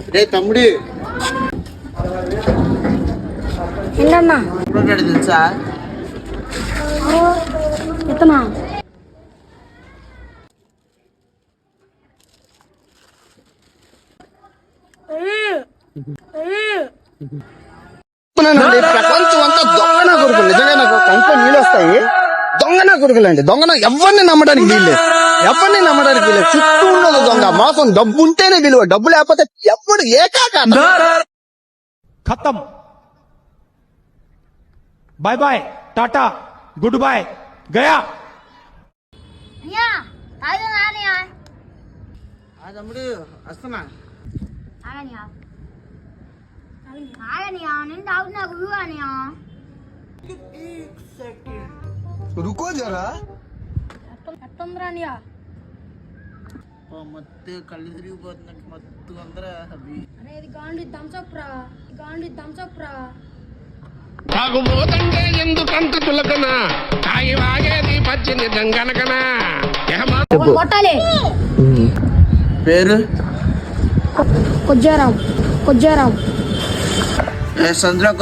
రే తమ్ముడి ఏంటన్నా ఎప్పుడున్నాడు తెలుసా ఎత్తనా చెప్తున్నానండి ప్రపంచం అంతా దొంగన కొడుకులు నిజంగా నాకు కంట్లో నీళ్ళు వస్తాయి దొంగన కొడుకులండి దొంగన ఎవరిని నమ్మడానికి వీల్లేదు ఎవరిని నమ్మడానికి వీళ్ళు చుట్టూ ఉన్నది దొంగ. మోసం డబ్బు ఉంటేనే విలువ డబ్బు లేకపోతే ఎవడు ఏకాక? ఖతం. Bye bye tata good bye Gaya తమ్ముడు వస్తున్నా. రుకో జరా. అర్థం రానియా మొత్తం కళ్ళు తిరిగిపోతున్నట్టు మొత్తం అందరూ అవి. ఇది గాండి థమ్స్అప్ రా. ఇది గాండి థమ్స్అప్ రా. తాగుబోతంటే ఎందుకంత చులకన? తాగి వాగేది పచ్చింది గంగనకన కొట్టాలి పేరు? కొజ్జారావు. కొజ్జారావు.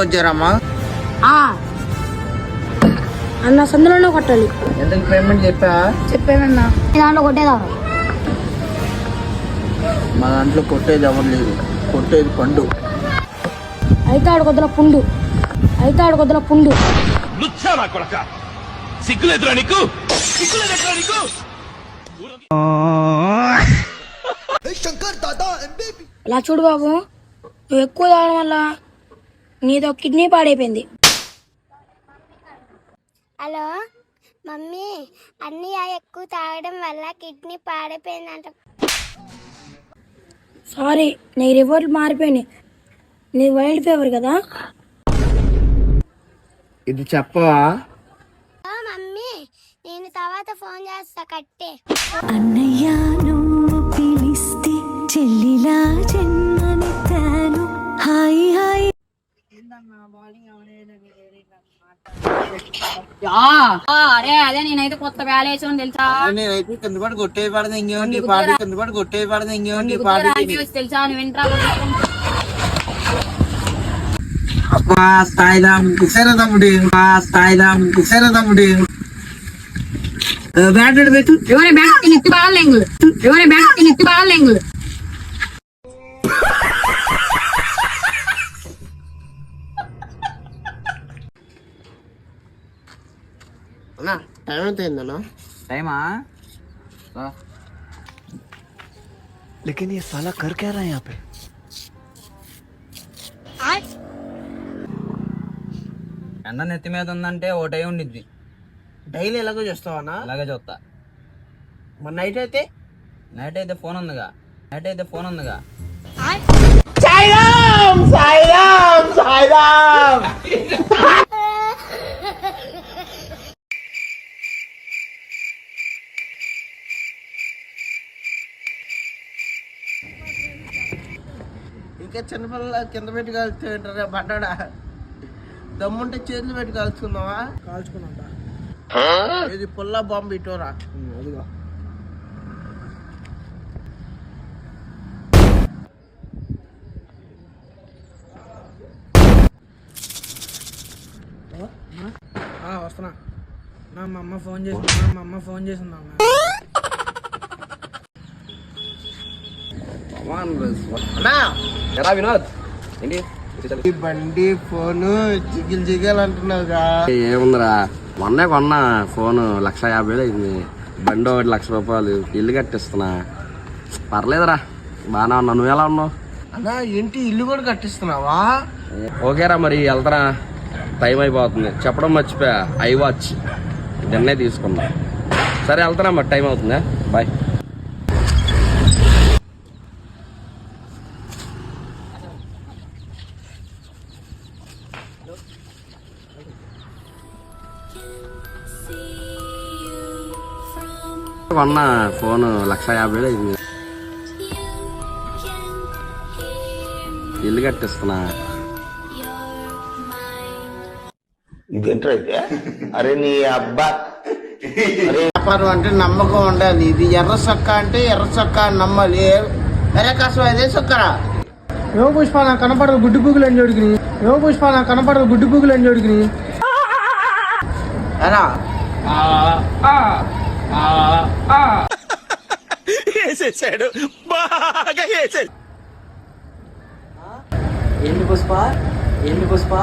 వచ్చారమ్మా ఆ. అన్న సందులోనే కొట్టాలి. ఎందుకు పేమెంట్ చెప్పా? చెప్పానన్నా దాంట్లో కొట్టేదా మా దాంట్లో కొట్టేది ఎవరు లేదు కొట్టేది పండు. అయితే ఆడు కొద్దిల పుండు. అయితే ఆడు కొద్దిల పుండు. లుచ్చానా కొడక? సిగ్గులేదురా నీకు? సిగ్గులేదురా నీకు? ఇలా చూడు బాబు నువ్వు ఎక్కువ తాగడం వల్ల నీదో కిడ్నీ పాడైపోయింది. హలో మమ్మీ అన్నయ్య ఎక్కువ తాగడం వల్ల కిడ్నీ పాడైపోయిందంట. సారీ నీ రిపోర్ట్లు మారిపోయినాయి. నీ వైల్డ్ ఫీవర్ కదా? ఇది చెప్పవా? ఓ మమ్మీ నేను తర్వాత ఫోన్ చేస్తా కట్టే. అన్నయ్య నువ్వు పిలిస్తే చెల్లిలా జన్మనిస్తాను హాయ్ హాయ్ అరే అదే నేనైతే కొత్త వేల వేసాను తెలుసా? నేనైతే కింద పడి కొట్టే పడదు ఇంకేమండి పాడి కింద పడి కొట్టే పడదు ఇంకేమండి పాడి తెలుసా? నువ్వు వింటరా? స్థాయిదా సరే తమ్ముడి ఆ స్థాయిదా సరే తమ్ముడి బ్యాటెడ్ పెట్టు ఎవరి బాగలేంగు అన్నా టైం ఎంత అయిందన్నా టైమా लेकिन ये साला कर क्या रहा है यहाँ पे ఎండ నెత్తి మీద ఉందంటే ఒకటై ఉండిద్ది డైలీ ఎలాగో చేస్తావన్నా అలాగే చూస్తా మరి నైట్ అయితే నైట్ అయితే ఫోన్ ఉందిగా నైట్ అయితే ఫోన్ ఉందిగా ఇంకా చిన్నపిల్లల కింద పెట్టి కాల్చుకుంటారా పడ్డాడా దమ్ముంటే చేతులు పెట్టి కాల్చుకుందామా? కాల్చుకున్నా ఇది పుల్ల బాంబు ఇటోరా అదిగో. వస్తున్నా. నా మా అమ్మ ఫోన్ చేసింది. మా అమ్మ ఫోన్ చేసిందా వినోద్. ఏంటి? ఈ బండి ఫోను జిగిల్ జిగల్ అంటున్నావుగా ఏముందిరా? మొన్నే కొన్నా ఫోన్. లక్ష యాభై వేలు అయింది. బండి ఒకటి లక్ష రూపాయలు. ఇల్లు కట్టిస్తున్నా. పర్లేదురా. బాగానే ఉన్నా. నువ్వు ఎలా ఉన్నావు? అన్నా ఏంటి? ఇల్లు కూడా కట్టిస్తున్నావా? ఓకేరా మరి వెళ్తారా. టైం అయిపోతుంది. చెప్పడం మర్చిపోయా. I watch. నిన్నే తీసుకున్నా. సరే వెళ్తారా మరి. టైం అవుతుందా? బాయ్. కొన్న ఫోన్ లక్ష యాభై వేలు అయింది. ఇల్లు కట్టిస్తున్నా. వ్యాపారం అంటే నమ్మకం ఉండాలి. ఇది ఎర్ర సొక్క అంటే ఎర్ర సొక్క అని నమ్మాలి. ఎర్ర కసం అదే సొక్కరా ఏమో పుష్ప నాకు కనపడదు గుడ్డి పూగులు అని జోడికి ఏమో పుష్ప నాకు కనపడదు గుడ్డి పూగులు అని జోడికి అరా వేసేసాడు బాగా వేసేసాడు ఏంటి పుష్ప? ఏంటి పుష్ప?